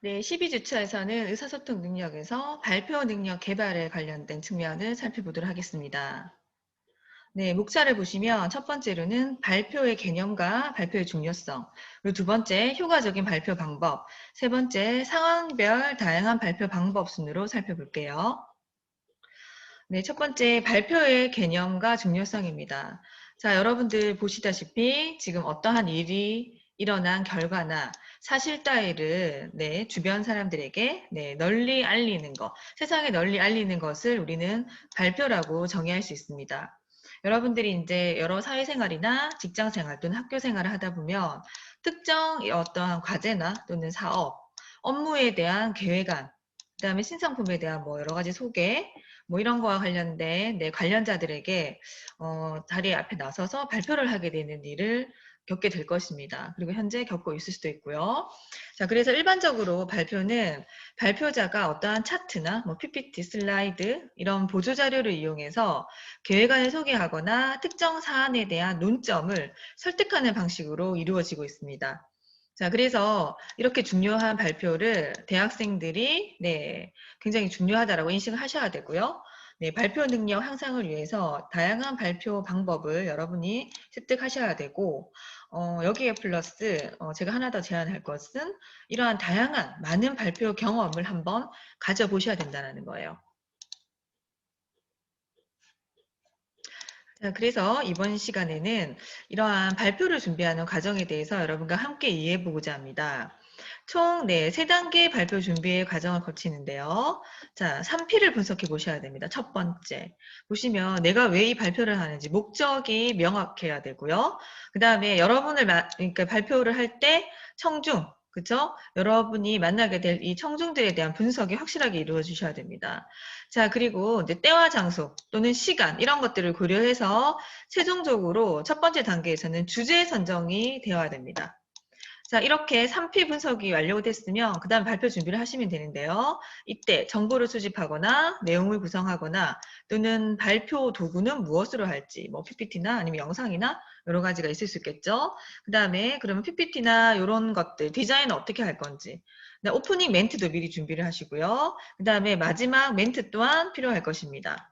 네, 12주차에서는 의사소통 능력에서 발표 능력 개발에 관련된 측면을 살펴보도록 하겠습니다. 네, 목차를 보시면 첫 번째로는 발표의 개념과 발표의 중요성, 그리고 두 번째 효과적인 발표 방법, 세 번째 상황별 다양한 발표 방법 순으로 살펴볼게요. 네, 첫 번째 발표의 개념과 중요성입니다. 자, 여러분들 보시다시피 지금 어떠한 일이 일어난 결과나 사실 따위를 네, 주변 사람들에게 네, 널리 알리는 것, 세상에 널리 알리는 것을 우리는 발표라고 정의할 수 있습니다. 여러분들이 이제 여러 사회생활이나 직장생활 또는 학교생활을 하다 보면 특정 어떠한 과제나 또는 사업, 업무에 대한 계획안, 그 다음에 신상품에 대한 뭐 여러 가지 소개, 뭐 이런 거와 관련된 네, 관련자들에게 어, 자리 앞에 나서서 발표를 하게 되는 일을 겪게 될 것입니다. 그리고 현재 겪고 있을 수도 있고요. 자, 그래서 일반적으로 발표는 발표자가 어떠한 차트나 뭐 PPT, 슬라이드 이런 보조 자료를 이용해서 계획안을 소개하거나 특정 사안에 대한 논점을 설득하는 방식으로 이루어지고 있습니다. 자, 그래서 이렇게 중요한 발표를 대학생들이 네, 굉장히 중요하다라고 인식을 하셔야 되고요. 네, 발표 능력 향상을 위해서 다양한 발표 방법을 여러분이 습득하셔야 되고 어, 여기에 플러스 어, 제가 하나 더 제안할 것은 이러한 다양한 많은 발표 경험을 한번 가져보셔야 된다는 거예요. 자, 그래서 이번 시간에는 이러한 발표를 준비하는 과정에 대해서 여러분과 함께 이해해 보고자 합니다. 총 네, 세 단계 발표 준비의 과정을 거치는데요. 자, 3P를 분석해 보셔야 됩니다. 첫 번째. 보시면 내가 왜 이 발표를 하는지 목적이 명확해야 되고요. 그 다음에 여러분을 마, 그러니까 발표를 할 때 청중, 그쵸? 여러분이 만나게 될 이 청중들에 대한 분석이 확실하게 이루어 주셔야 됩니다. 자, 그리고 이제 때와 장소 또는 시간 이런 것들을 고려해서 최종적으로 첫 번째 단계에서는 주제 선정이 되어야 됩니다. 자, 이렇게 3P 분석이 완료됐으면 그 다음 발표 준비를 하시면 되는데요. 이때 정보를 수집하거나 내용을 구성하거나 또는 발표 도구는 무엇으로 할지 뭐 PPT나 아니면 영상이나 여러 가지가 있을 수 있겠죠. 그 다음에 그러면 PPT나 이런 것들 디자인은 어떻게 할 건지 네, 오프닝 멘트도 미리 준비를 하시고요. 그 다음에 마지막 멘트 또한 필요할 것입니다.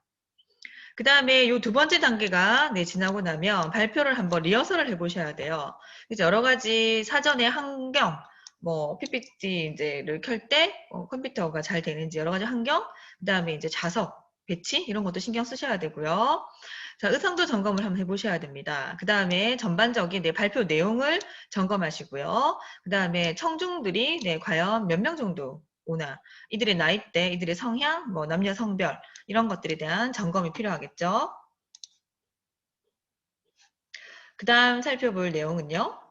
그 다음에 이두 번째 단계가 네, 지나고 나면 발표를 한번 리허설을 해보셔야 돼요. 그래서 여러 가지 사전의 환경, 뭐 PPT 이제를 켤때 어, 컴퓨터가 잘 되는지 여러 가지 환경, 그 다음에 이제 자석, 배치 이런 것도 신경 쓰셔야 되고요. 자, 의상도 점검을 한번 해보셔야 됩니다. 그 다음에 전반적인 네, 발표 내용을 점검하시고요. 그 다음에 청중들이 네, 과연 몇 명 정도 오나 이들의 나이대, 이들의 성향, 뭐 남녀 성별 이런 것들에 대한 점검이 필요하겠죠. 그 다음 살펴볼 내용은요.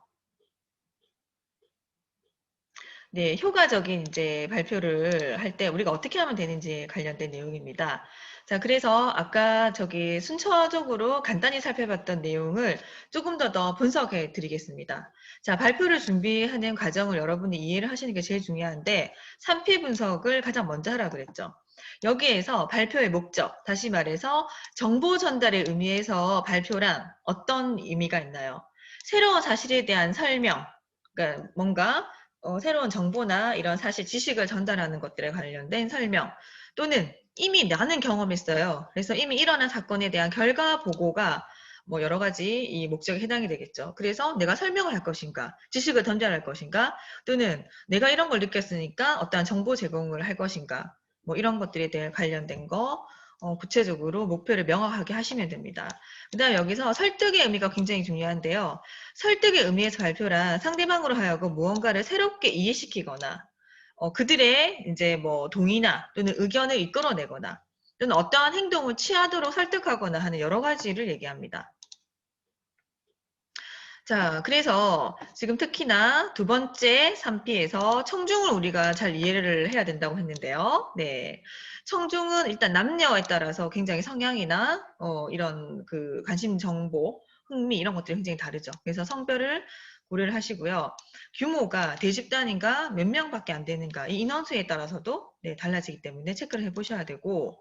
네, 효과적인 이제 발표를 할 때 우리가 어떻게 하면 되는지 관련된 내용입니다. 자, 그래서 아까 저기 순서적으로 간단히 살펴봤던 내용을 조금 더 더 분석해 드리겠습니다. 자, 발표를 준비하는 과정을 여러분이 이해를 하시는 게 제일 중요한데 3P 분석을 가장 먼저 하라 그랬죠. 여기에서 발표의 목적, 다시 말해서 정보 전달의 의미에서 발표란 어떤 의미가 있나요? 새로운 사실에 대한 설명, 그러니까 뭔가 어, 새로운 정보나 이런 사실 지식을 전달하는 것들에 관련된 설명 또는 이미 나는 경험했어요. 그래서 이미 일어난 사건에 대한 결과 보고가 뭐 여러 가지 이 목적에 해당이 되겠죠. 그래서 내가 설명을 할 것인가, 지식을 전달할 것인가, 또는 내가 이런 걸 느꼈으니까 어떠한 정보 제공을 할 것인가, 뭐 이런 것들에 대해 관련된 거 어, 구체적으로 목표를 명확하게 하시면 됩니다. 그 다음 여기서 설득의 의미가 굉장히 중요한데요. 설득의 의미에서 발표란 상대방으로 하여금 무언가를 새롭게 이해시키거나 어, 그들의 이제 뭐 동의나 또는 의견을 이끌어내거나 또는 어떠한 행동을 취하도록 설득하거나 하는 여러 가지를 얘기합니다. 자, 그래서 지금 특히나 두 번째 3P에서 청중을 우리가 잘 이해를 해야 된다고 했는데요. 네. 청중은 일단 남녀에 따라서 굉장히 성향이나 어, 이런 그 관심 정보, 흥미 이런 것들이 굉장히 다르죠. 그래서 성별을 고려를 하시고요. 규모가 대집단인가 몇 명밖에 안 되는가 이 인원수에 따라서도 네, 달라지기 때문에 체크를 해보셔야 되고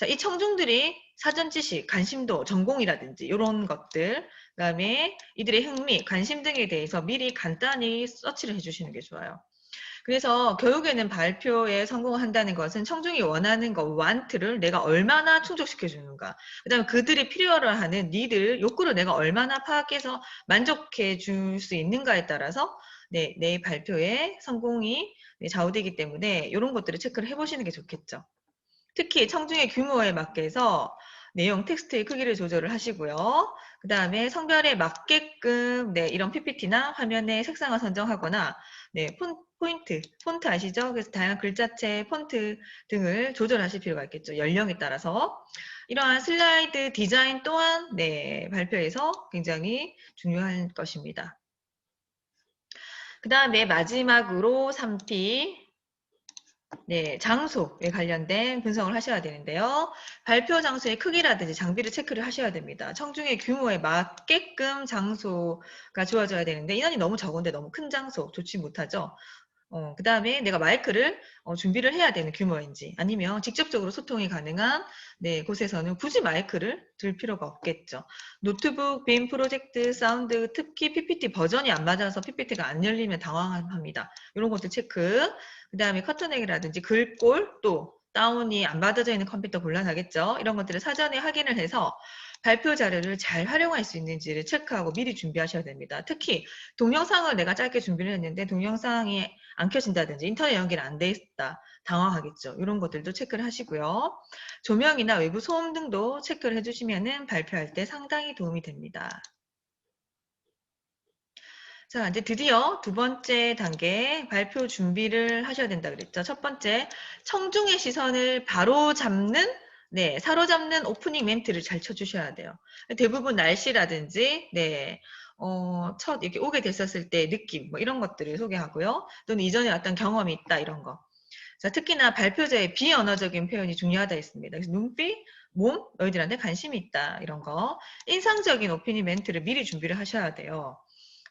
자, 이 청중들이 사전 지식, 관심도, 전공이라든지 이런 것들 그다음에 이들의 흥미, 관심 등에 대해서 미리 간단히 서치를 해주시는 게 좋아요. 그래서 결국에는 발표에 성공한다는 것은 청중이 원하는 거, want를 내가 얼마나 충족시켜 주는가. 그 다음에 그들이 필요로 하는 니들, 욕구를 내가 얼마나 파악해서 만족해 줄 수 있는가에 따라서 네, 내 발표의 성공이 네, 좌우되기 때문에 이런 것들을 체크를 해보시는 게 좋겠죠. 특히 청중의 규모에 맞게서 내용 텍스트의 크기를 조절을 하시고요. 그 다음에 성별에 맞게끔 네, 이런 PPT나 화면의 색상을 선정하거나 네, 폰, 포인트, 폰트 아시죠? 그래서 다양한 글자체, 폰트 등을 조절하실 필요가 있겠죠. 연령에 따라서. 이러한 슬라이드 디자인 또한 네, 발표에서 굉장히 중요한 것입니다. 그 다음에 마지막으로 3P 네, 장소에 관련된 분석을 하셔야 되는데요. 발표 장소의 크기라든지 장비를 체크를 하셔야 됩니다. 청중의 규모에 맞게끔 장소가 주어져야 되는데 인원이 너무 적은데 너무 큰 장소 좋지 못하죠. 어, 그 다음에 내가 마이크를 어, 준비를 해야 되는 규모인지 아니면 직접적으로 소통이 가능한 네, 곳에서는 굳이 마이크를 들 필요가 없겠죠. 노트북, 빔 프로젝트, 사운드, 특히 PPT 버전이 안 맞아서 PPT가 안 열리면 당황합니다. 이런 것들 체크. 그 다음에 커터넥이라든지 글꼴 또 다운이 안 받아져 있는 컴퓨터 곤란하겠죠. 이런 것들을 사전에 확인을 해서 발표 자료를 잘 활용할 수 있는지를 체크하고 미리 준비하셔야 됩니다. 특히 동영상을 내가 짧게 준비를 했는데 동영상이 안 켜진다든지 인터넷 연결이 안돼 있다. 당황하겠죠. 이런 것들도 체크를 하시고요. 조명이나 외부 소음 등도 체크를 해주시면 발표할 때 상당히 도움이 됩니다. 자, 이제 드디어 두 번째 단계 발표 준비를 하셔야 된다 그랬죠. 첫 번째, 청중의 시선을 바로 잡는 네, 사로잡는 오프닝 멘트를 잘 쳐주셔야 돼요. 대부분 날씨라든지, 네, 어, 첫 이렇게 오게 됐었을 때 느낌, 뭐 이런 것들을 소개하고요. 또는 이전에 어떤 경험이 있다, 이런 거. 자, 특히나 발표자의 비언어적인 표현이 중요하다 했습니다. 그래서 눈빛, 몸, 너희들한테 관심이 있다, 이런 거. 인상적인 오프닝 멘트를 미리 준비를 하셔야 돼요.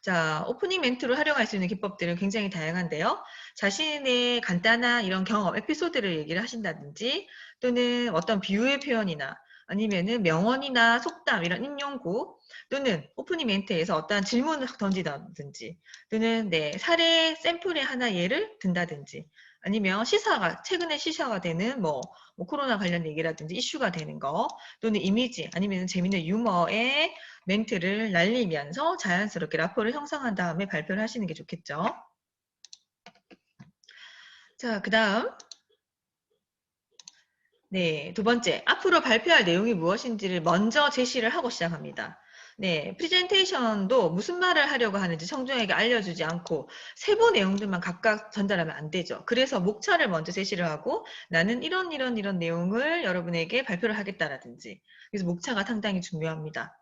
자, 오프닝 멘트로 활용할 수 있는 기법들은 굉장히 다양한데요. 자신의 간단한 이런 경험, 에피소드를 얘기를 하신다든지 또는 어떤 비유의 표현이나 아니면은 명언이나 속담 이런 인용구 또는 오프닝 멘트에서 어떠한 질문을 던지다든지 또는 네, 사례 샘플의 하나 예를 든다든지 아니면 시사가 최근에 시사가 되는 뭐, 뭐 코로나 관련 얘기라든지 이슈가 되는 거 또는 이미지 아니면 재밌는 유머의 멘트를 날리면서 자연스럽게 라포를 형성한 다음에 발표를 하시는 게 좋겠죠. 자, 그 다음 네, 두 번째, 앞으로 발표할 내용이 무엇인지를 먼저 제시를 하고 시작합니다. 네, 프레젠테이션도 무슨 말을 하려고 하는지 청중에게 알려주지 않고 세부 내용들만 각각 전달하면 안 되죠. 그래서 목차를 먼저 제시를 하고 나는 이런 이런 이런 내용을 여러분에게 발표를 하겠다라든지 그래서 목차가 상당히 중요합니다.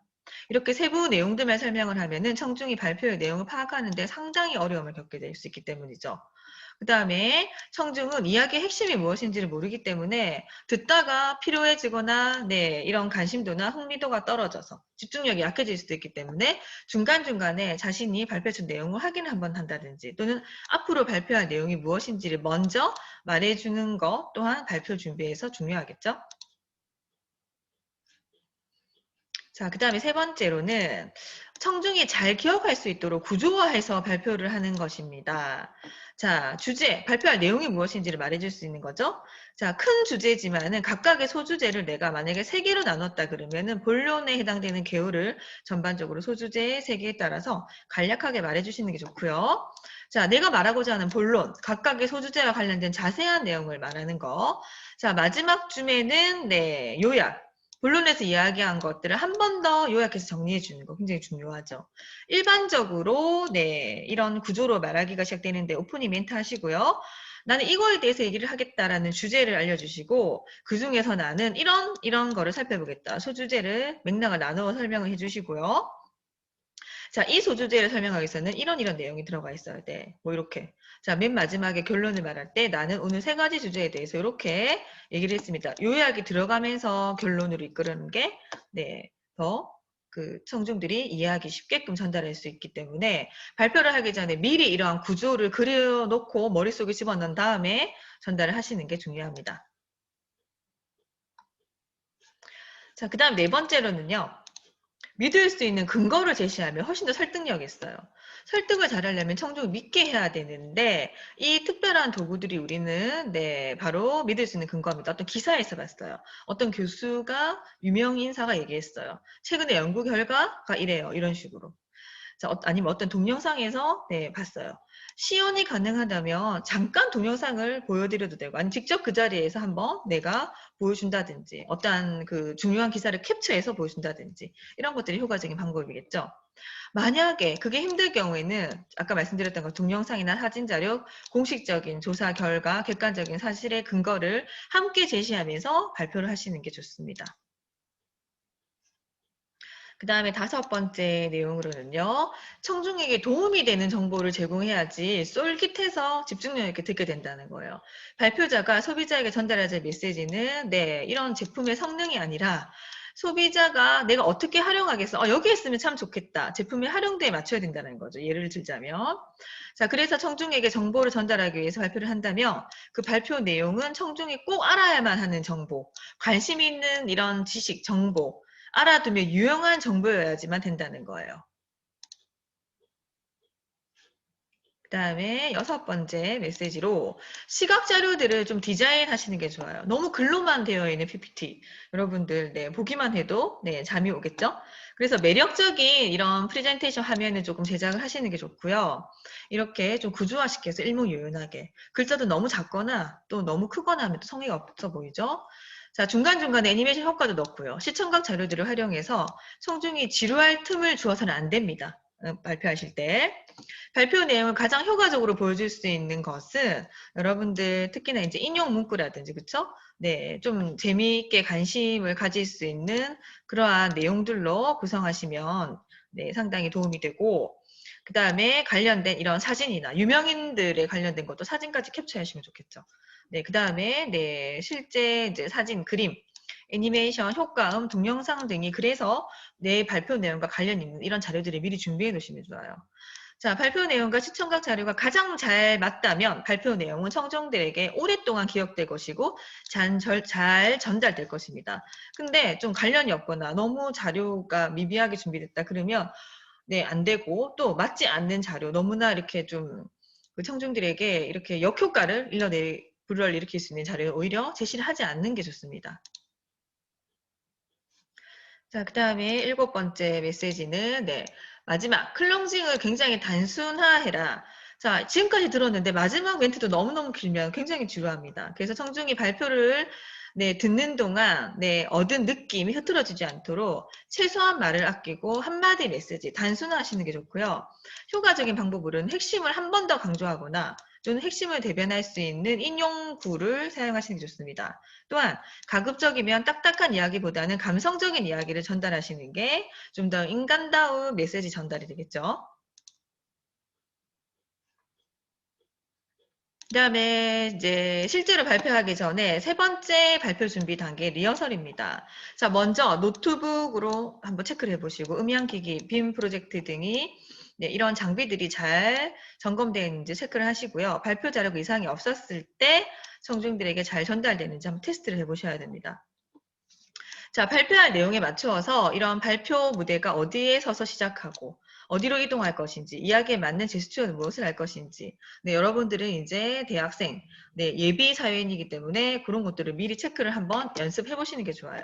이렇게 세부 내용들만 설명을 하면은 청중이 발표의 내용을 파악하는데 상당히 어려움을 겪게 될 수 있기 때문이죠. 그 다음에 청중은 이야기의 핵심이 무엇인지를 모르기 때문에 듣다가 피로해지거나 네, 이런 관심도나 흥미도가 떨어져서 집중력이 약해질 수도 있기 때문에 중간중간에 자신이 발표준 내용을 확인을 한번 한다든지 또는 앞으로 발표할 내용이 무엇인지를 먼저 말해주는 것 또한 발표 준비에서 중요하겠죠. 자, 그 다음에 세 번째로는 청중이 잘 기억할 수 있도록 구조화해서 발표를 하는 것입니다. 자, 주제, 발표할 내용이 무엇인지를 말해줄 수 있는 거죠. 자, 큰 주제지만은 각각의 소주제를 내가 만약에 세 개로 나눴다 그러면은 본론에 해당되는 개요를 전반적으로 소주제의 세 개에 따라서 간략하게 말해주시는 게 좋고요. 자, 내가 말하고자 하는 본론, 각각의 소주제와 관련된 자세한 내용을 말하는 거. 자, 마지막 줌에는 네, 요약, 본론에서 이야기한 것들을 한 번 더 요약해서 정리해 주는 거 굉장히 중요하죠. 일반적으로 네 이런 구조로 말하기가 시작되는데 오프닝 멘트 하시고요. 나는 이거에 대해서 얘기를 하겠다라는 주제를 알려주시고 그 중에서 나는 이런 이런 거를 살펴보겠다. 소주제를 맥락을 나누어 설명을 해주시고요. 자, 이 소주제를 설명하기 위해서는 이런 이런 내용이 들어가 있어야 돼. 뭐 이렇게. 자, 맨 마지막에 결론을 말할 때 나는 오늘 세 가지 주제에 대해서 이렇게 얘기를 했습니다. 요약이 들어가면서 결론으로 이끄는 게, 네, 더 그 청중들이 이해하기 쉽게끔 전달할 수 있기 때문에 발표를 하기 전에 미리 이러한 구조를 그려놓고 머릿속에 집어넣은 다음에 전달을 하시는 게 중요합니다. 자, 그 다음 네 번째로는요. 믿을 수 있는 근거를 제시하면 훨씬 더 설득력이 있어요. 설득을 잘하려면 청중을 믿게 해야 되는데 이 특별한 도구들이 우리는 네 바로 믿을 수 있는 근거입니다. 어떤 기사에서 봤어요. 어떤 교수가 유명 인사가 얘기했어요. 최근에 연구 결과가 이래요. 이런 식으로. 자, 어, 아니면 어떤 동영상에서 네 봤어요. 시연이 가능하다면 잠깐 동영상을 보여드려도 되고 아니 직접 그 자리에서 한번 내가 보여준다든지 어떠한 그 중요한 기사를 캡처해서 보여준다든지 이런 것들이 효과적인 방법이겠죠. 만약에 그게 힘들 경우에는 아까 말씀드렸던 것 동영상이나 사진 자료, 공식적인 조사 결과, 객관적인 사실의 근거를 함께 제시하면서 발표를 하시는 게 좋습니다. 그 다음에 다섯 번째 내용으로는요. 청중에게 도움이 되는 정보를 제공해야지 쏠깃해서 집중력 있게 듣게 된다는 거예요. 발표자가 소비자에게 전달하자 메시지는 네 이런 제품의 성능이 아니라 소비자가 내가 어떻게 활용하겠어? 어, 여기 있으면 참 좋겠다. 제품의 활용도에 맞춰야 된다는 거죠. 예를 들자면. 자, 그래서 청중에게 정보를 전달하기 위해서 발표를 한다면 그 발표 내용은 청중이 꼭 알아야만 하는 정보, 관심 있는 이런 지식, 정보, 알아두면 유용한 정보여야지만 된다는 거예요. 그 다음에 여섯 번째 메시지로 시각 자료들을 좀 디자인 하시는 게 좋아요. 너무 글로만 되어 있는 PPT. 여러분들, 네, 보기만 해도, 네, 잠이 오겠죠? 그래서 매력적인 이런 프레젠테이션 화면을 조금 제작을 하시는 게 좋고요. 이렇게 좀 구조화시켜서 일목요연하게. 글자도 너무 작거나 또 너무 크거나 하면 또 성의가 없어 보이죠? 자, 중간중간에 애니메이션 효과도 넣고요. 시청각 자료들을 활용해서 청중이 지루할 틈을 주어서는 안 됩니다. 어, 발표하실 때. 발표 내용을 가장 효과적으로 보여줄 수 있는 것은 여러분들 특히나 이제 인용 문구라든지 그쵸? 네, 좀 재미있게 관심을 가질 수 있는 그러한 내용들로 구성하시면 네, 상당히 도움이 되고 그 다음에 관련된 이런 사진이나 유명인들의 관련된 것도 사진까지 캡처하시면 좋겠죠. 네, 그 다음에 네, 실제 이제 사진, 그림, 애니메이션, 효과음, 동영상 등이 그래서 내 발표 내용과 관련 있는 이런 자료들을 미리 준비해 놓으시면 좋아요. 자, 발표 내용과 시청각 자료가 가장 잘 맞다면 발표 내용은 청중들에게 오랫동안 기억될 것이고 잘, 잘 전달될 것입니다. 근데 좀 관련이 없거나 너무 자료가 미비하게 준비됐다 그러면 네, 안 되고 또 맞지 않는 자료 너무나 이렇게 좀그 청중들에게 이렇게 역효과를 일러내 불을 일으킬 수 있는 자료를 오히려 제시를 하지 않는 게 좋습니다. 자, 그 다음에 일곱 번째 메시지는 네, 마지막 클로징을 굉장히 단순화해라. 자, 지금까지 들었는데 마지막 멘트도 너무너무 길면 굉장히 지루합니다. 그래서 청중이 발표를 네, 듣는 동안 네, 얻은 느낌이 흐트러지지 않도록 최소한 말을 아끼고 한마디 메시지 단순화하시는 게 좋고요. 효과적인 방법으로는 핵심을 한 번 더 강조하거나 또는 핵심을 대변할 수 있는 인용구를 사용하시는 게 좋습니다. 또한 가급적이면 딱딱한 이야기보다는 감성적인 이야기를 전달하시는 게 좀 더 인간다운 메시지 전달이 되겠죠. 그 다음에 이제 실제로 발표하기 전에 세 번째 발표 준비 단계 리허설입니다. 자, 먼저 노트북으로 한번 체크를 해보시고 음향기기, 빔 프로젝트 등이 네, 이런 장비들이 잘 점검되어 있는지 체크를 하시고요. 발표 자료가 이상이 없었을 때 청중들에게 잘 전달되는지 한번 테스트를 해보셔야 됩니다. 자, 발표할 내용에 맞추어서 이런 발표 무대가 어디에 서서 시작하고 어디로 이동할 것인지, 이야기에 맞는 제스처는 무엇을 할 것인지. 네, 여러분들은 이제 대학생, 네, 예비 사회인이기 때문에 그런 것들을 미리 체크를 한번 연습해 보시는 게 좋아요.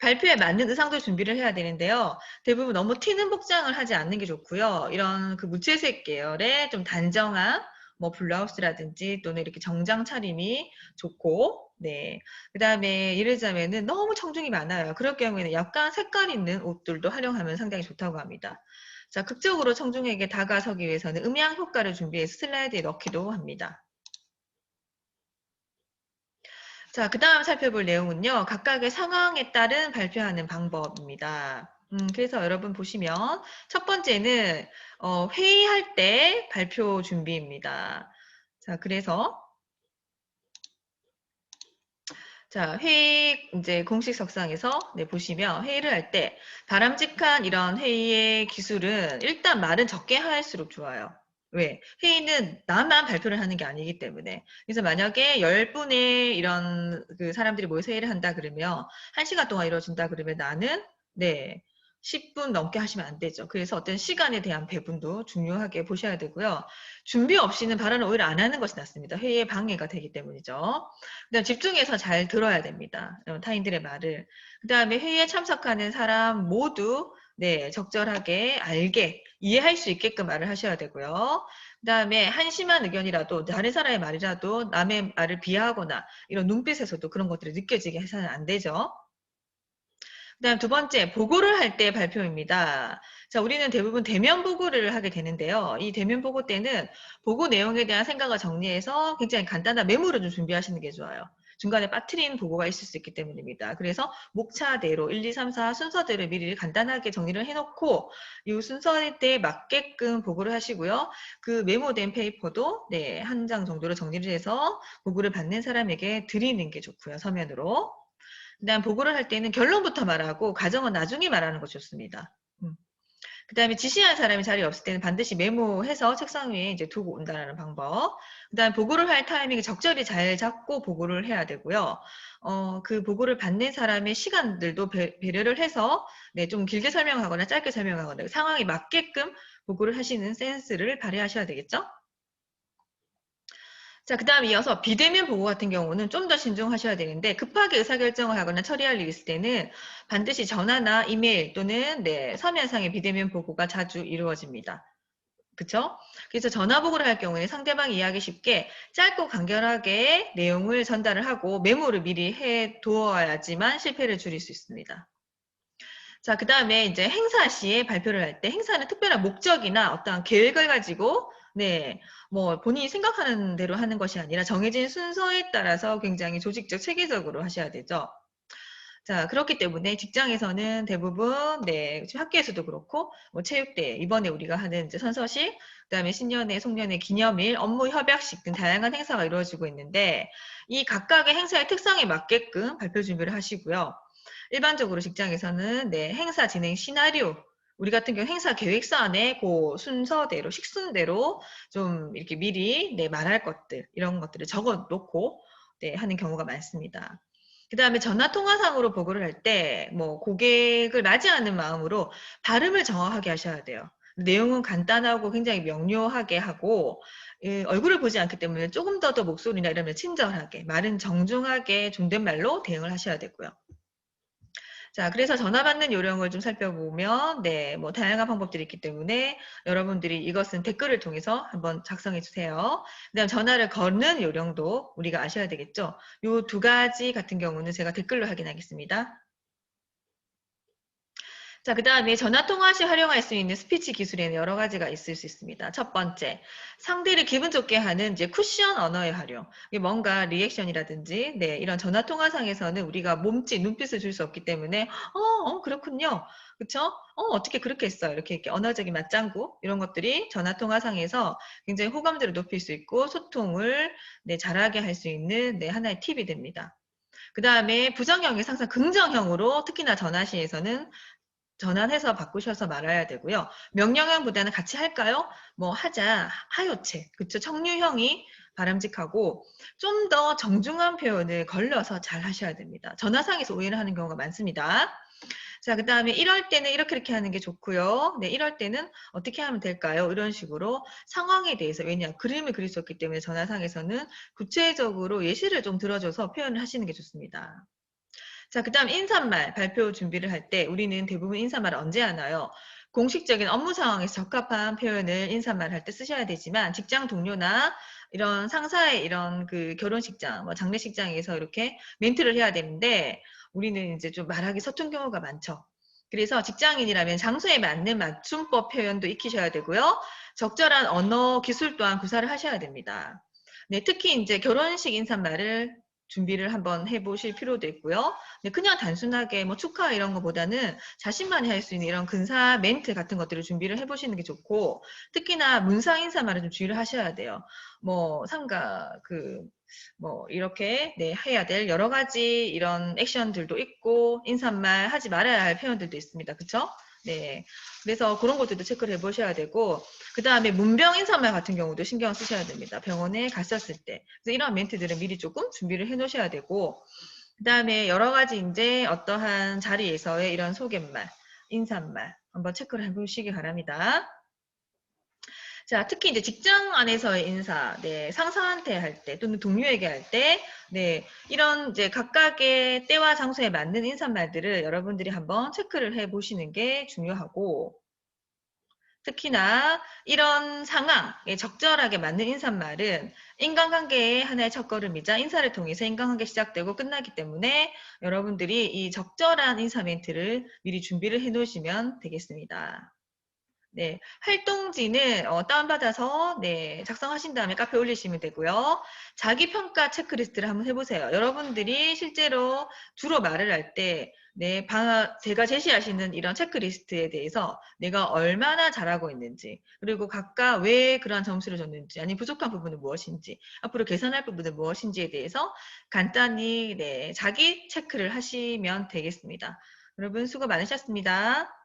발표에 맞는 의상도 준비를 해야 되는데요. 대부분 너무 튀는 복장을 하지 않는 게 좋고요. 이런 그 무채색 계열의 좀 단정한 뭐 블라우스라든지 또는 이렇게 정장 차림이 좋고 네. 그 다음에 이러자면은 너무 청중이 많아요. 그럴 경우에는 약간 색깔 있는 옷들도 활용하면 상당히 좋다고 합니다. 자, 극적으로 청중에게 다가서기 위해서는 음향 효과를 준비해서 슬라이드에 넣기도 합니다. 자, 그 다음 살펴볼 내용은요. 각각의 상황에 따른 발표하는 방법입니다. 음, 그래서 여러분 보시면 첫 번째는 어, 회의할 때 발표 준비입니다. 자, 그래서 자, 회의 이제 공식 석상에서 네, 보시면 회의를 할 때 바람직한 이런 회의의 기술은 일단 말은 적게 할수록 좋아요. 왜? 회의는 나만 발표를 하는 게 아니기 때문에. 그래서 만약에 10분의 이런 그 사람들이 모여서 회의를 한다 그러면 1시간 동안 이루어진다 그러면 나는 네. 10분 넘게 하시면 안 되죠. 그래서 어떤 시간에 대한 배분도 중요하게 보셔야 되고요. 준비 없이는 발언을 오히려 안 하는 것이 낫습니다. 회의에 방해가 되기 때문이죠. 그다음 집중해서 잘 들어야 됩니다. 어, 타인들의 말을. 그 다음에 회의에 참석하는 사람 모두 네, 적절하게 알게 이해할 수 있게끔 말을 하셔야 되고요. 그 다음에 한심한 의견이라도 다른 사람의 말이라도 남의 말을 비하하거나 이런 눈빛에서도 그런 것들이 느껴지게 해서는 안 되죠. 그 다음 두 번째 보고를 할 때 발표입니다. 자, 우리는 대부분 대면 보고를 하게 되는데요. 이 대면 보고 때는 보고 내용에 대한 생각을 정리해서 굉장히 간단한 메모를 좀 준비하시는 게 좋아요. 중간에 빠트린 보고가 있을 수 있기 때문입니다. 그래서 목차대로 1, 2, 3, 4 순서대로 미리 간단하게 정리를 해놓고 이 순서에 맞게끔 보고를 하시고요. 그 메모된 페이퍼도 네, 한 장 정도로 정리를 해서 보고를 받는 사람에게 드리는 게 좋고요. 서면으로. 그다음 보고를 할 때는 결론부터 말하고 과정은 나중에 말하는 것이 좋습니다. 음. 그 다음에 지시한 사람이 자리에 없을 때는 반드시 메모해서 책상 위에 이제 두고 온다는 방법. 그 다음에 보고를 할 타이밍을 적절히 잘 잡고 보고를 해야 되고요. 어, 그 보고를 받는 사람의 시간들도 배, 려를 해서 네, 좀 길게 설명하거나 짧게 설명하거나 상황에 맞게끔 보고를 하시는 센스를 발휘하셔야 되겠죠? 자, 그 다음 이어서 비대면 보고 같은 경우는 좀 더 신중하셔야 되는데 급하게 의사결정을 하거나 처리할 일이 있을 때는 반드시 전화나 이메일 또는 네, 서면상의 비대면 보고가 자주 이루어집니다. 그쵸? 그래서 전화 보고를 할 경우에 상대방이 이해하기 쉽게 짧고 간결하게 내용을 전달을 하고 메모를 미리 해 두어야지만 실패를 줄일 수 있습니다. 자, 그 다음에 이제 행사 시에 발표를 할 때 행사는 특별한 목적이나 어떠한 계획을 가지고 네, 뭐 본인이 생각하는 대로 하는 것이 아니라 정해진 순서에 따라서 굉장히 조직적 체계적으로 하셔야 되죠. 자, 그렇기 때문에 직장에서는 대부분, 네, 학교에서도 그렇고, 뭐 체육대, 이번에 우리가 하는 이제 선서식, 그 다음에 신년회, 송년회, 기념일, 업무 협약식 등 다양한 행사가 이루어지고 있는데, 이 각각의 행사의 특성에 맞게끔 발표 준비를 하시고요. 일반적으로 직장에서는 네, 행사 진행 시나리오, 우리 같은 경우 행사 계획서 안에 그 순서대로 식순대로 좀 이렇게 미리 네, 말할 것들 이런 것들을 적어 놓고 네, 하는 경우가 많습니다. 그 다음에 전화 통화상으로 보고를 할 때 뭐 고객을 맞이하는 마음으로 발음을 정확하게 하셔야 돼요. 내용은 간단하고 굉장히 명료하게 하고 예, 얼굴을 보지 않기 때문에 조금 더 더 목소리나 이러면 친절하게 말은 정중하게 존댓말로 대응을 하셔야 되고요. 자, 그래서 전화 받는 요령을 좀 살펴보면, 네, 뭐, 다양한 방법들이 있기 때문에 여러분들이 이것은 댓글을 통해서 한번 작성해 주세요. 그 다음 전화를 거는 요령도 우리가 아셔야 되겠죠. 요 두 가지 같은 경우는 제가 댓글로 확인하겠습니다. 자, 그 다음에 전화통화 시 활용할 수 있는 스피치 기술에는 여러 가지가 있을 수 있습니다. 첫 번째, 상대를 기분 좋게 하는 이제 쿠션 언어의 활용. 이게 뭔가 리액션이라든지, 네, 이런 전화통화상에서는 우리가 몸짓, 눈빛을 줄 수 없기 때문에, 어, 어, 그렇군요. 그쵸? 어, 어떻게 그렇게 했어요? 이렇게, 이렇게 언어적인 맞장구, 이런 것들이 전화통화상에서 굉장히 호감도를 높일 수 있고, 소통을 네, 잘하게 할 수 있는 네, 하나의 팁이 됩니다. 그 다음에 부정형이 항상 긍정형으로 특히나 전화시에서는 전환해서 바꾸셔서 말아야 되고요. 명령형보다는 같이 할까요? 뭐 하자, 하요체, 그쵸? 청류형이 바람직하고 좀 더 정중한 표현을 걸러서 잘 하셔야 됩니다. 전화상에서 오해를 하는 경우가 많습니다. 자, 그 다음에 이럴 때는 이렇게 이렇게 하는 게 좋고요. 네, 이럴 때는 어떻게 하면 될까요? 이런 식으로 상황에 대해서 왜냐 그림을 그릴 수 없기 때문에 전화상에서는 구체적으로 예시를 좀 들어줘서 표현을 하시는 게 좋습니다. 자, 그 다음 인사말 발표 준비를 할 때 우리는 대부분 인사말을 언제 하나요? 공식적인 업무 상황에서 적합한 표현을 인사말 할 때 쓰셔야 되지만 직장 동료나 이런 상사의 이런 그 결혼식장, 뭐 장례식장에서 이렇게 멘트를 해야 되는데 우리는 이제 좀 말하기 서툰 경우가 많죠. 그래서 직장인이라면 장소에 맞는 맞춤법 표현도 익히셔야 되고요. 적절한 언어 기술 또한 구사를 하셔야 됩니다. 네, 특히 이제 결혼식 인사말을 준비를 한번 해보실 필요도 있고요. 그냥 단순하게 뭐 축하 이런 것보다는 자신만이 할 수 있는 이런 근사 멘트 같은 것들을 준비를 해보시는 게 좋고 특히나 문상 인사말을 좀 주의를 하셔야 돼요. 뭐 상가 그 뭐 이렇게 네 해야 될 여러 가지 이런 액션들도 있고 인사말 하지 말아야 할 표현들도 있습니다. 그렇죠? 네. 그래서 그런 것들도 체크를 해보셔야 되고, 그 다음에 문병 인사말 같은 경우도 신경 쓰셔야 됩니다. 병원에 갔었을 때. 그래서 이런 멘트들은 미리 조금 준비를 해 놓으셔야 되고, 그 다음에 여러 가지 이제 어떠한 자리에서의 이런 소개말, 인사말 한번 체크를 해보시기 바랍니다. 자, 특히 이제 직장 안에서의 인사, 네, 상사한테 할 때, 또는 동료에게 할 때, 네, 이런 이제 각각의 때와 장소에 맞는 인사말들을 여러분들이 한번 체크를 해 보시는 게 중요하고, 특히나 이런 상황에 적절하게 맞는 인사말은 인간관계의 하나의 첫걸음이자 인사를 통해서 인간관계 시작되고 끝나기 때문에 여러분들이 이 적절한 인사 멘트를 미리 준비를 해 놓으시면 되겠습니다. 네, 활동지는 어, 다운받아서 네, 작성하신 다음에 카페에 올리시면 되고요. 자기평가 체크리스트를 한번 해보세요. 여러분들이 실제로 주로 말을 할 때 네, 방, 제가 제시하시는 이런 체크리스트에 대해서 내가 얼마나 잘하고 있는지, 그리고 각각 왜 그러한 점수를 줬는지, 아니 부족한 부분은 무엇인지, 앞으로 개선할 부분은 무엇인지에 대해서 간단히 네, 자기 체크를 하시면 되겠습니다. 여러분 수고 많으셨습니다.